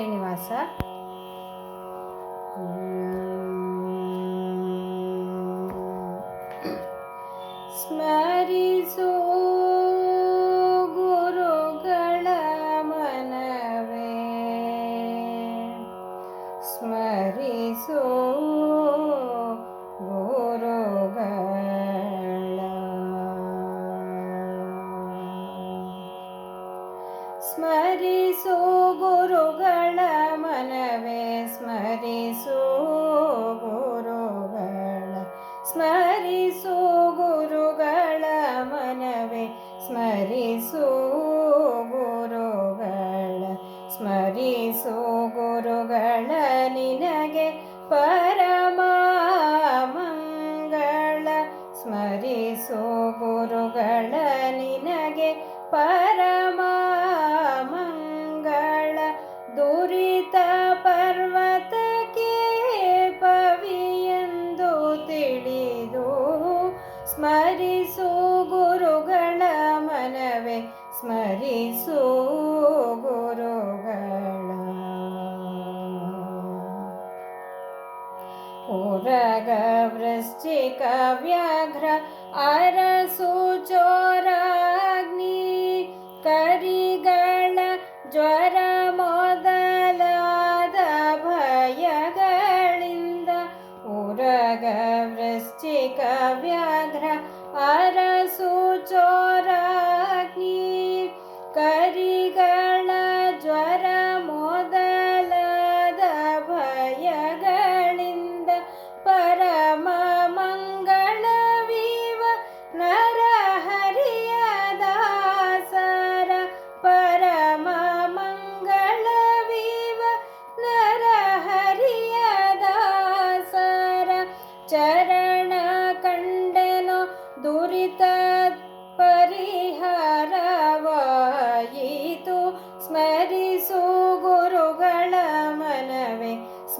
ಶ್ರೀನಿವಾಸ ಸ್ಮರಿಸು ಗುರುಗಳ ಮನವೇ, ಸ್ಮರಿಸು ಗುರುಗಳ ಸ್ಮರಿಸು ಗುರುಗಳ ಮನವೇ, ಸ್ಮರಿಸು ಗುರುಗಳ ಸ್ಮರಿಸು ಗುರುಗಳ ನಿನಗೆ ಪರಮ ಮಂಗಳ ಸ್ಮರಿಸು ಗುರುಗಳ ನಿನಗೆ ಪರಮ ಸ್ಮರಿಸು ಗುರುಗಳ ಉರಗ ವೃಶ್ಚಿಕ ವ್ಯಾಘ್ರ ಅರಸು ಚೋರಾಗ್ನಿ ಕರಿಗಳ ಜ್ವರ ಮೊದಲಾದ ಭಯಗಳಿಂದ ಉರಗ ವೃಶ್ಚಿಕ ವ್ಯಾಘ್ರ ಅರಸು ಚೋರಾಗ್ನಿ കരി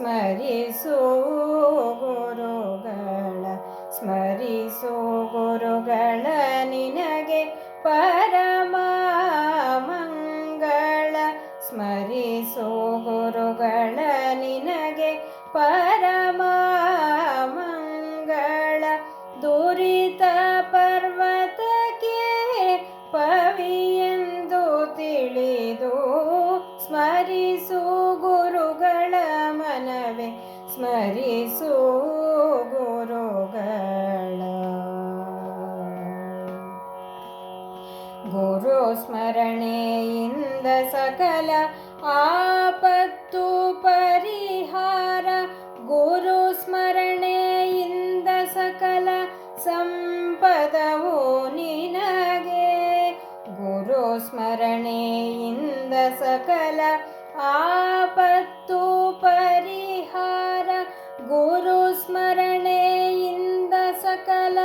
ಸ್ಮರಿಸು ಗುರುಗಳ, ಸ್ಮರಿಸೋ ಗುರುಗಳ ನಿನಗೆ ಪರಮ ಮಂಗಳ, ಸ್ಮರಿಸೋ ಗುರುಗಳ ನಿನಗೆ ಪರಮ ಮಂಗಳ. ದುರಿತ ಪರ್ವತಕ್ಕೆ ಪವಿಯೆಂದು ತಿಳಿದು ಸ್ಮರಿಸೋ ಗುರುಗಳ ಮನವೇ ಸ್ಮರಿಸು ಗುರುಗಳ. ಗುರು ಸ್ಮರಣೆಯಿಂದ ಸಕಲ ಆಪತ್ತು ಪರಿಹಾರ. ಗುರು ಸ್ಮರಣೆಯಿಂದ ಸಕಲ ಸಂಪದವು ನಿನಗೆ. ಗುರು ಸ್ಮರಣೆಯಿಂದ ಸಕಲ ಆಪತ್ತು ಗುರು ಸ್ಮರಣೆಯಿಂದ ಸಕಲ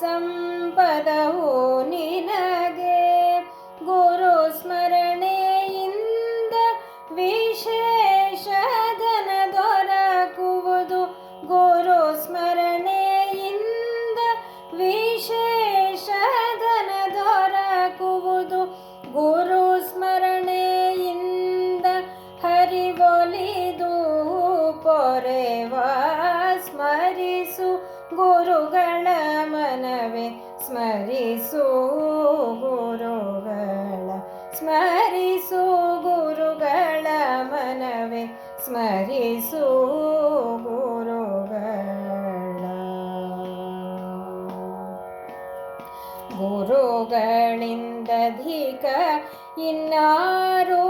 ಸಂಪದವು ನಿನಗೆ. ಗುರು ಸ್ಮರಣೆಯಿಂದ ವಿಶೇಷ ಧನ ದೊರಕುವುದು. ಗುರು ಸ್ಮರಣೆಯಿಂದ ವಿಶೇಷ ಧನ ದೊರಕುವುದು. ಗುರು ಸ್ಮರಣೆಯಿಂದ ಹರಿವೊಲಿದು ಪೊರೆವ. ಗುರುಗಳ ಮನವೇ ಸ್ಮರಿಸು ಗುರುಗಳ ಸ್ಮರಿಸು ಗುರುಗಳ ಮನವೇ ಸ್ಮರಿಸು ಗುರುಗಳ ಗುರುಗಳಿಂದಧಿಕ ಇನ್ನಾರು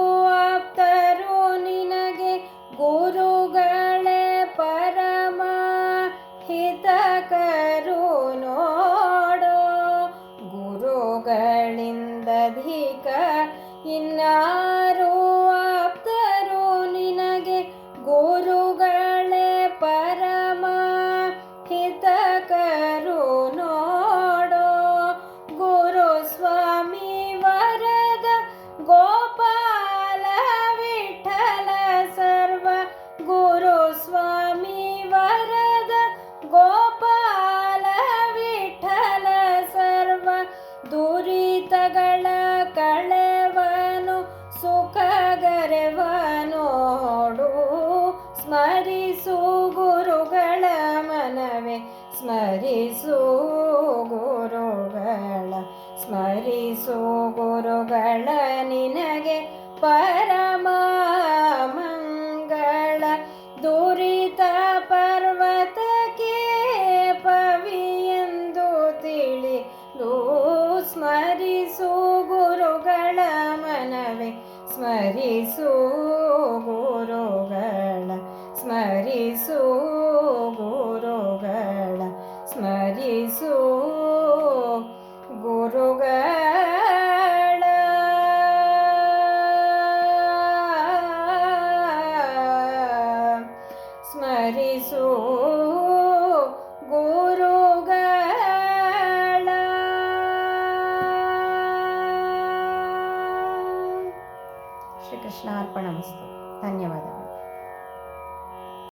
ಸ್ಮರಿಸು ಗುರುಗಳ, ಸ್ಮರಿಸೋ ಗುರುಗಳ ನಿನಗೆ ಪರಮ ಮಂಗಳ. ದುರಿತ ಪರ್ವತಕ್ಕೆ ಪವಿಯೆಂದು ತಿಳಿದು ಸ್ಮರಿಸು ಗುರುಗಳ ಮನವೇ. ಸ್ಮರಿಸು ಗುರುಗಳ, ಸ್ಮರಿಸು ಗುರುಗಳ